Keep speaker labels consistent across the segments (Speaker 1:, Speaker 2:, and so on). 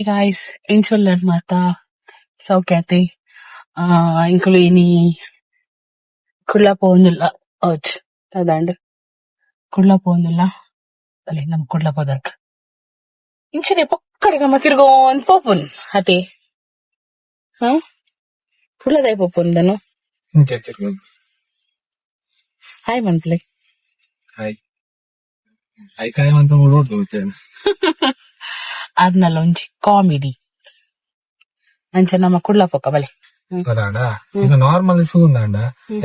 Speaker 1: guys, Angel Lermata, so Kathy, ఇంకులేని కుళ్ళ పోందుల్ల వచ్చు అదండి కుళ్ళ పోందుల్ల అలే నమ్మ కుళ్ళ పోదాక ఇంచనే పొక్కడి నమ్మ తిరుగోన్ పోపున్ అతే పుల్లదై
Speaker 2: పోపున్ దను
Speaker 1: హాయ్ మన్పులే
Speaker 2: హాయ్ Aikaevan ka mul urdu
Speaker 1: ಅದ್ನಲ್ಲ ಒಂಜಿ ಕಾಮಿಡಿ. ಅಂಚ ನಮ್ಮ ಕುಳ್ಳಪೊಕ್ಕ ಬಲೆ.
Speaker 2: ಕದಾಂಡ ಈಗ ನಾರ್ಮಲ್ ಶೂ ಉಂದಾಂಡ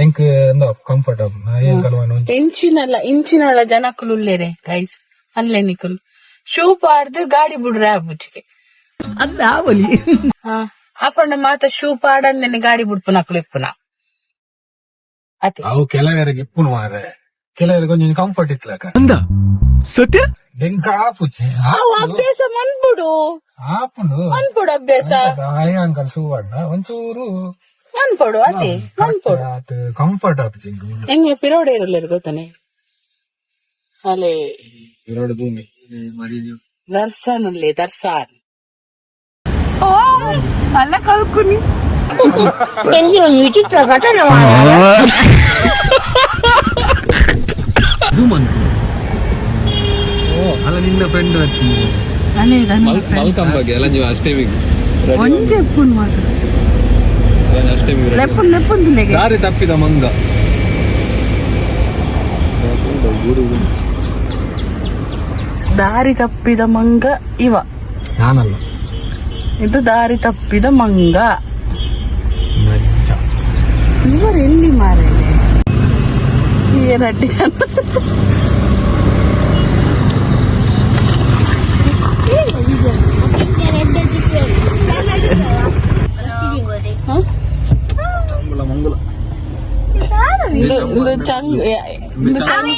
Speaker 2: ಎಂಕ್ ಎಂದ ಕಂಫರ್ಟಬಲ್
Speaker 1: ಏಕಲ್ವನು ಇಂಚಿನಲ್ಲ ಇಂಚಿನಳ ಜನಕುಲು ಉಲ್ಲೆರೆ ಗೈಸ್ ಅಲ್ಲೇ ನಿಕ್ಕುಲು ಶೂ ಪಾಡ್ದು ಗಾಡಿ ಬುಡ್ರೆ ಆಬುಚ್ಚಿಗೆ ಅದ ಆವಲಿ. ಅಪ್ಪಣ್ಣ ಮಾತ ಶೂ ಪಾಡಂದನೆ ಗಾಡಿ ಬುಡ್ಪುನ ಕುಳಿಪ್ಪುನ
Speaker 2: ಅವು ಕೆಲವೇರಿಗೆ ಇಪ್ಪುನು ಮಾರೆ ಕೆಲವೇರಿಗೆ ಒಂಜೊಂಜಿ ಕಂಫರ್ಟ್ ಇತ್ತಲಕ
Speaker 3: ಅಂದ. ಸತ್ಯ?
Speaker 2: ಎಂಕ ಆಪುಚ್ಚಿ
Speaker 1: ಅವು ಅಭ್ಯಾಸ ಮನ್ಬಿಡು.
Speaker 2: ಆಪುಂಡು
Speaker 1: ಮನ್ಬಿಡು ಅಭ್ಯಾಸ.
Speaker 2: ಹಾಯ್ ಅಂಕಲ್ ಅಡ್ಡ ಒಂಚೂರು.
Speaker 1: ಮನ್ಪಡು ಅತಿ ಮನ್ಪಡು
Speaker 2: ಆತ್ ಕಂಫರ್ಟ್ ಆಪುಚ್ಚಿ
Speaker 1: ಹೆಂಗೆ ಪಿರೋಡೆ ಇರಲ್ಲ ಗೊತ್ತಾನೆ? ಅಲೆ.
Speaker 2: ಭೂಮಿ. ಮರಿ
Speaker 1: ದರ್ಶನ್ ಉಲ್ಲೆ ದರ್ಶನ್.
Speaker 2: ಅಲ್ಲ ನಿನ್ನ ಫ್ರೆಂಡ್ ಮಲ್ಕಂ ಬಗ್ಗೆ ಎಲ್ಲ ನೀವು ಅಷ್ಟೇ ಅಷ್ಟೇ ದಾರಿ ತಪ್ಪಿದ ಮಂಗ.
Speaker 1: ದಾರಿ ತಪ್ಪಿದ ಮಂಗ ಇವ.
Speaker 2: ನಾನಲ್ಲ.
Speaker 1: ಇದು ದಾರಿ ತಪ್ಪಿದ ಮಂಗ. ಇವರು ಎಲ್ಲಿ ಮಾರೆ ರಡ್ಡಿ ಜನ. ಒಂದು ಚಂಗ್ ಒಂದು ಚಂಗ್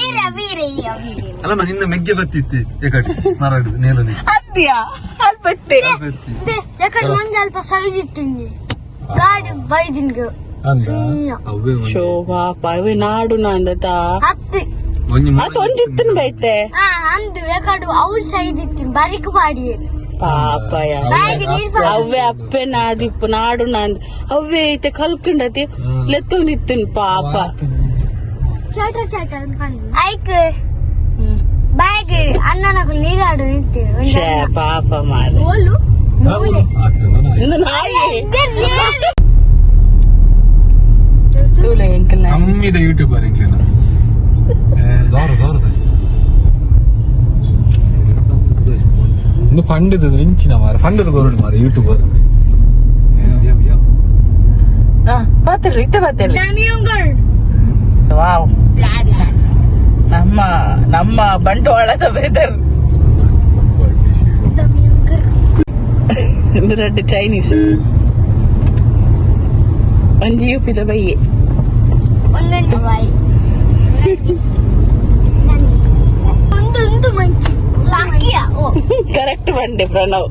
Speaker 2: ಅಲ್ಲ ನಿನ್ನ ಮೆಗ್ಗೆ ಬರ್ತಿತ್ತು ಯಾಕಡೆ ಮರಡು ನೇಲನೆ
Speaker 1: ಅದ್ಯಾ?
Speaker 4: ಅಲ್ಪತ್ತೆ ಯಾಕಡೆ ಮಂಜ ಅಲ್ಪ ಸೈದಿತ್ತು ಗಾಡಿ
Speaker 2: ಬೈದಿನ್ಗೆ.
Speaker 1: ಶೋಭಾ ಪಾವೆ ನಾಡು ನಂದತ ಅದು ಒಂದಿತ್ತಿನ ಬೈತೆ
Speaker 4: ಅಂದು ಯಾಕಡೆ ಅವಳು ಸೈದಿತ್ತು ಬರಿಕು ಮಾಡಿ
Speaker 1: ಪಾಪಯ ಅವೇ ಅಪ್ಪೆ ನಾದಿಪ್ಪು ನಾಡು ನಾಂದ್ ಅವೇ ಐತೆ ಕಲ್ಕೊಂಡತಿ. ಲೆತ್ತೊಂದಿತ್ತಿನ ಪಾಪ.
Speaker 4: ಚೇಟ್ರ ಚೇಟ್ರ ಅನ್ಕೊಂಡು ಐಕ್ ಬಾಯ್ಗೆ ಅಣ್ಣನಗಳು ನೀರಾಡು
Speaker 1: ನಿಂತೀವಿ ಪಾಪ ಮಾಡಿ ಓಲು
Speaker 2: ಕಮ್ಮಿದ ಯೂಟ್ಯೂಬರ್ ಇಂಗ್ಲಿನ ದೋರ ದೋರದ ಇನ್ನು ಫಂಡದ ಇಂಚಿನ ಮಾರ ಫಂಡದ ಗೋರ್ಡ್ ಮಾರ ಯೂಟ್ಯೂಬರ್
Speaker 1: பார்த்துரு இத்த பார்த்துரு வாவ் நம்ம ನಮ್ಮ ಬಂಡವಾಳದ ವೆದರ್ இந்த ரெண்டு சைனீஸ் அஞ்சு யூபி தபை கரெக்ட் பண்ணு
Speaker 4: பிரணவ்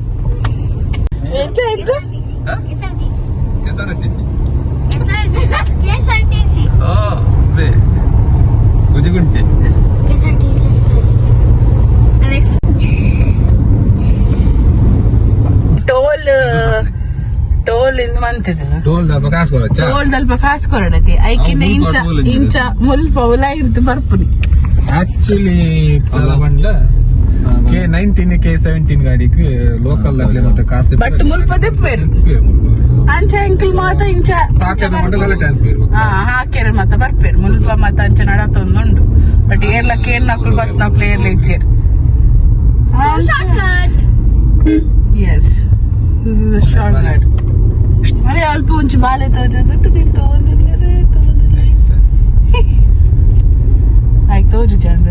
Speaker 2: எஸ்ஆர்டிசி
Speaker 4: வே ಮುಜುಗುಂಟೆ.
Speaker 1: ಟೋಲ್ ಟೋಲ್ ಇಂದ ಮಂತಿದ್ದು
Speaker 2: ಟೋಲ್ ದಲ್ಪ ಕಾಸ್ ಕೊರಚ
Speaker 1: ಟೋಲ್ ದಲ್ಪ ಕಾಸು ಕೊರಡತಿ
Speaker 2: ಐಕಿನ
Speaker 1: ಇಂಚ ಇಂಚ ಮುಲ್ಪ ಉಲ ಹಿಡ್ದು ಬರ್ಪುನಿ.
Speaker 2: ಆಕ್ಚುಲಿ ಬಂಡ್ಲ ಕೆ ನೈನ್ಟೀನ್ ಕೆ ಸೆವೆಂಟೀನ್ ಗಾಡಿಗೆ ಲೋಕಲ್ ಆಗ್ಲಿ ಮತ್ತೆ ಕಾಸು
Speaker 1: ಬಟ್ ಮುಲ್ಪ ದೆಪ್ಪೇರು ಅಂಚ ಎಂಕಲ್ ಮಾತ ಇಂಚ
Speaker 2: ತಾಕದ ಮಂಡ ಗಲಾಟೆ ಅನ್ಪೇರು
Speaker 1: ಹಾ ಹಾಕ್ಯಾರ ಮತ್ತ ಬರ್ಪೇರು ಮುಲ್ಪ ಮತ್ತ ಅಂಚ ನಡತೊಂದುಂಡು ಬಟ್ ಏರ್ಲ ಕೇರ್ ನಕ್ಲು ಬತ್ ನಕ್ಲು ಏರ್ಲ ಇಚ್ಚೇರು
Speaker 4: షార్ట్కట్
Speaker 1: ಎಸ್ ಶಾರ್ಟ್ ಕಟ್ ಅರೆ ಅಲ್ಪ ಒಂಚು ಬಾಲೆ ತೋಜಟ್ಟು ನೀರು ತಗೊಂಡಿಲ್ಲ ತಗೊಂಡಿಲ್ಲ ಆಯ್ತು ತೋಜು ಚಂದ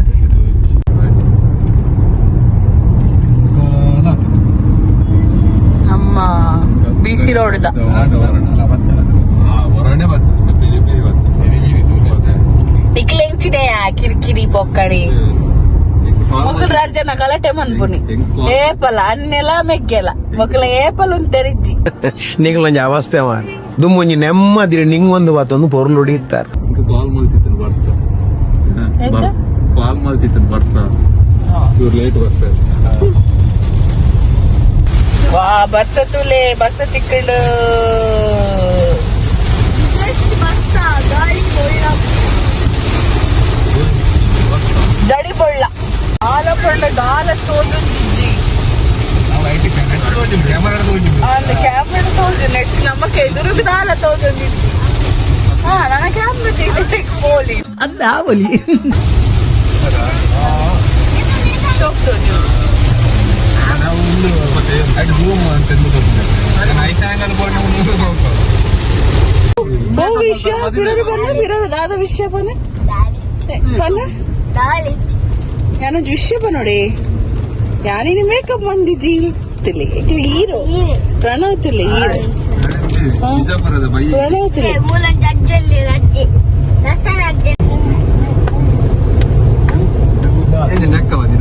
Speaker 2: ಬೇರೆ ಹೊಡೆದ. ಬರ್ತದೆ
Speaker 1: ಇಕ್ಲೆಂಚಿನೆಯ ಕಿರಿಕಿರಿ ಪೊಕ್ಕಡಿ ಮೊಕಲ್ ರಾಜ್ಯನ ಗಲಾಟೆ ಮನ್ಪುನಿ. ಏಪಲ ಅನ್ನೆಲ ಮೆಗ್ಗೆಲ ಮೊಕಲ ಏಪಲ್ ಉಂತೆರಿಜ್ಜಿ
Speaker 3: ನಿಂಗಳೊಂಜಿ ಅವಸ್ಥೆ ಮಾರಿ ದುಮ್ಮೊಂಜಿ ನೆಮ್ಮದಿರಿ ನಿಂಗೊಂದು ವಾತೊಂದು ಪೊರ್ಲು ಹೊಡಿತಾರೆ
Speaker 2: ಕಾಲ್ ಮಾಡ್ತಿದ್ದೀನಿ ಬರ್ತಾ
Speaker 1: ಎಂತ?
Speaker 2: ಕಾಲ್ ಬರ್ತಾ ಇವ್ರು ಲೇಟ್ ಬರ್ತಾರೆ
Speaker 1: ವಾ ಬರ್ಸ ತುಲೆ ಬರ್ಸ ತಿಕ್ಕಳು
Speaker 4: ಜಸ್ಟ್ ಬಸ್ಸ ಗಾಡಿ ಒಳ್ಳ
Speaker 1: ಜಡಿ ಬೊಳ್ಳ ಆಲ ಬೊಳ್ಳ ಗಾಲ ತೋಜುಂಜಿ
Speaker 2: ನಾವು ಐಟಿ ಕ್ಯಾಮರಾ
Speaker 1: அந்த கேமரா தோஞ்சு நெட் நமக்கு எதிருக்கு தால தோஞ்சு ஆ நான் கேமரா தீட்டு போலி
Speaker 3: ಅದಾವಲಿ
Speaker 1: ತೋಜು
Speaker 2: ನಾವು ಒಂದು ಮತ್ತೆ ಅದು ರೂಮ್ ಅಂತ ನೈಟ್ ಆಂಗಲ್ ಬೋರ್ಡ್
Speaker 1: ಓ ವಿಷಯ ಬಿರದು ಬನ್ನ ಬಿರದು ದಾದ ವಿಷಯ ಬನ್ನ ಬನ್ನ
Speaker 4: ದಾಳಿ
Speaker 1: ಯಾನೊಂದು ವಿಷಯ ಬನ್ನೋಡಿ ಯಾನಿನ ಮೇಕಪ್ ಮಂದಿ ಜೀಲ್ ತಿಳಿ ಹೀರೋ ಪ್ರಣವ್ ತಿಳಿ ಹೀರೋ
Speaker 2: ಬಿಜಾಪುರದ ಬೈ
Speaker 1: ಪ್ರಣವ್ ತಿಳಿ
Speaker 4: ಮೂಲ ಜಡ್ಜಲ್ಲಿ ರಜ್ಜೆ ದರ್ಶನ ಅಜ್ಜೆ
Speaker 1: ಹೇರಲೇರು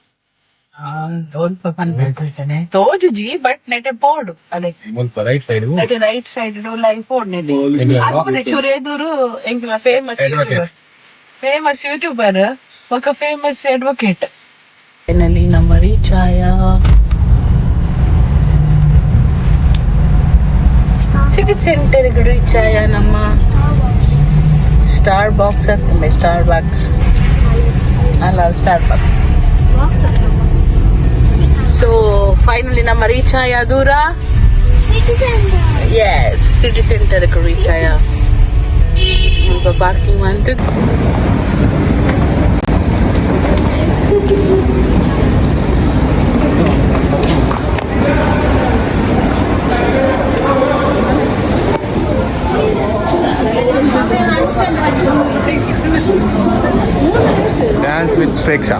Speaker 1: ನ ತೋಲ್ಪ ಪನ್ಪೇಳ್ತೇನೆ ತೋಜುಜಿ ಬಟ್ ನೆಟೆ ಪೋಡು. ಅದೇ.
Speaker 2: ಮುಲ್ಪ ರೈಟ್ ಸೈಡ್
Speaker 1: ನೆಟೆ ರೈಟ್ ಸೈಡ್ ಲೈಫ್ ಪೋಡ್ ನೆಟೆ ಚುರೇದೂರು ಎಂಕಲ ಫೇಮಸ್
Speaker 2: Advocate.
Speaker 1: ಫೇಮಸ್ ಯೂಟ್ಯೂಬರ್ ఒక ಫೇಮಸ್ ಅಡ್ವೊಕೇಟ್ ಫೈನಲಿ ನಮ್ಮ ರೀಚ್ ಆಯ ಸಿಟಿ ಸೆಂಟರ್ ರೀಚ್ ಆಯ ನಮ್ಮ ಸ್ಟಾರ್ ಬಾಕ್ಸ್ ಅಂತಂದೆ ಸ್ಟಾರ್ ಬಾಕ್ಸ್ ಅಲ್ಲ ಸ್ಟಾರ್ ಬಾಕ್ಸ್ ಫೈನಲಿ ನಮ್ಮ ರೀಚ್ ಆಯ ದೂರ ಎಸ್ ಸಿಟಿ ಸೆಂಟರ್ ರೀಚ್ ಆಯ ಪಾರ್ಕಿಂಗ್ ಅಂತ
Speaker 2: dance with Preksha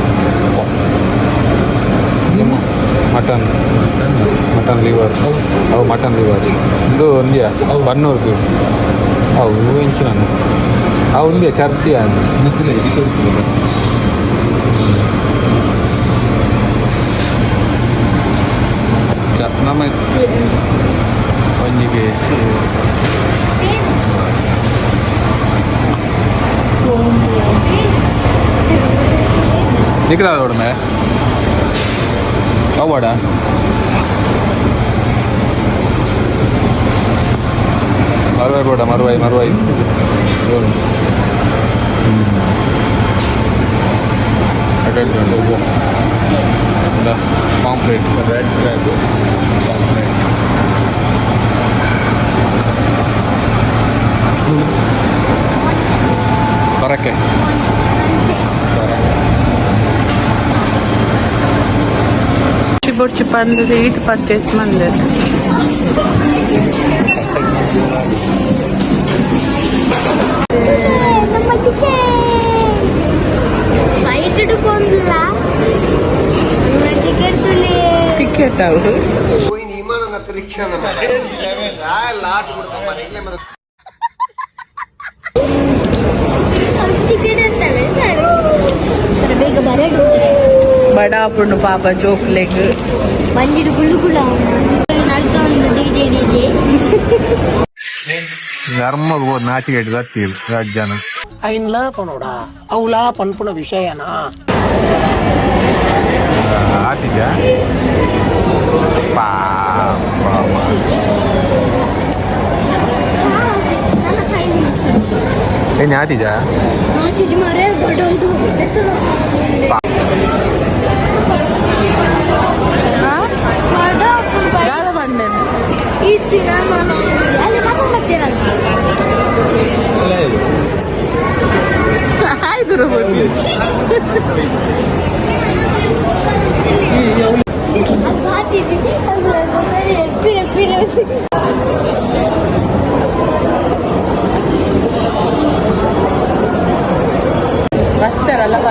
Speaker 2: mutton mutton liver ಅವು ಮಟನ್ ಲಿವರ್ ಇದು ಒಂದಿಯ ಬನ್ನೂರು ಅವು ಇಂಚು ನಾನು ಅವು ಒಂದಿಯ ಚರ್ಪಿಯ ನಮ್ಮ ಒಂದಿಗೆ ನಿಖಿಲ ನೋಡಮೆ કવડા મારવાય
Speaker 1: બોટા મારવાય મારવાય. Attend pamphlet
Speaker 4: red crack Borç yapandı değil, patates mandı.
Speaker 1: Ticket ಅವರು
Speaker 4: ಟಿಕೆಟ್ ಅಂತವೆ ಬೇಗ ಬರಡು
Speaker 1: ಬಡ ಪುಣ್ಣು ಪಾಪ ಜೋಕ್ ಲೆಗ್
Speaker 4: ಬಂದಿಡು ಗುಳ್ಳು ಗುಳ್ಳ ನಲ್ಕ ಒಂದು ಡಿಜೆ ಡಿಜೆ
Speaker 2: ಧರ್ಮಕ್ಕೆ ಹೋದ್ ನಾಚಿಕೆ ಬರ್ತೀವಿ ರಾಜ್ಯನ
Speaker 3: ಐನ್ಲಾ ಪನೋಡ ಅವಲಾ ಪನ್ಪುಣ ವಿಷಯನಾ
Speaker 2: ಆತಿಜ ಪಾಪ
Speaker 4: ನನ್ನ ಫೈವ್ ಮಿನಿಟ್ಸ್
Speaker 2: ಏನು ಆತಿಜ
Speaker 4: ಆಚೀಚೆ ಮಾರೇ ಬಡೋದು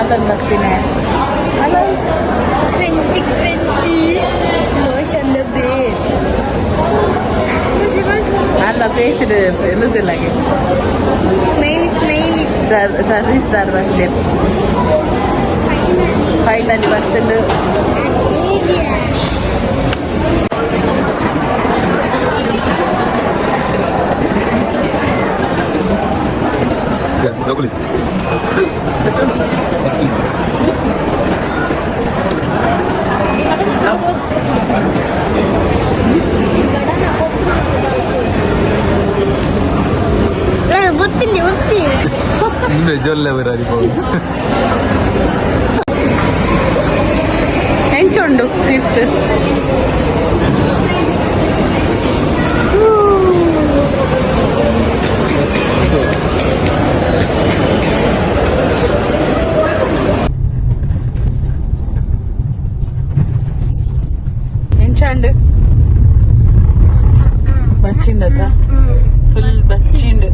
Speaker 4: ಬರ್ತಾರಲ್ಲ
Speaker 1: ಬಂದದ್ದು ಬರ್ತೀನಿ ಅಲ್ಲ
Speaker 4: ಫ್ರೆಂಚಿ ಫ್ರೆಂಚಿ ಲೋಷನ್ ಬೇ
Speaker 1: ಅಲ್ಲ ಪೇಸ್ಡ್ ಎನ್ನುದಿಲ್ಲ
Speaker 4: ಸ್ಮೈಲ್ ಸ್ಮೈಲ್
Speaker 1: ಸರ್ವಿಸ್ ದಾರ್ ಬಂದೆ ಫೈನಲಿ ಬರ್ತಂಡು വെജല്ലേ പരിപാടി ఎంచుండు ఫిష్ ఎంచండు బచ్చిండట ఫుల్ బచ్చిండు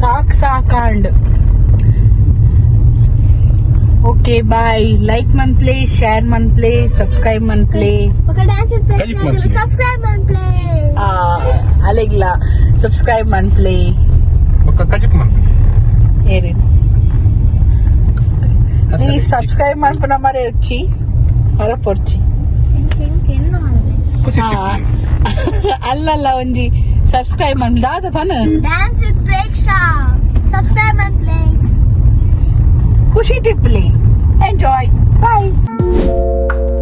Speaker 1: సాక్ సాకాండ్ ఓకే బాయ్. లైక్ మన్
Speaker 4: ప్లే షేర్
Speaker 2: మన్ ప్లే
Speaker 4: సబ్స్క్రైబ్ మన్ ప్లే.
Speaker 1: సబ్స్క్రైబ్ మన్
Speaker 2: ప్లే. సబ్స్క్రైబ్ మన్
Speaker 1: ప్లే. ఏరే. సబ్స్క్రైబ్ అనుకున్న మరి వచ్చి
Speaker 2: మర
Speaker 1: పొడిచి. అల్లల్లా ఉంది. Subscribe and play.
Speaker 4: Dance with Preksha. Subscribe and play.
Speaker 1: Kushi Deeply. Enjoy. Bye.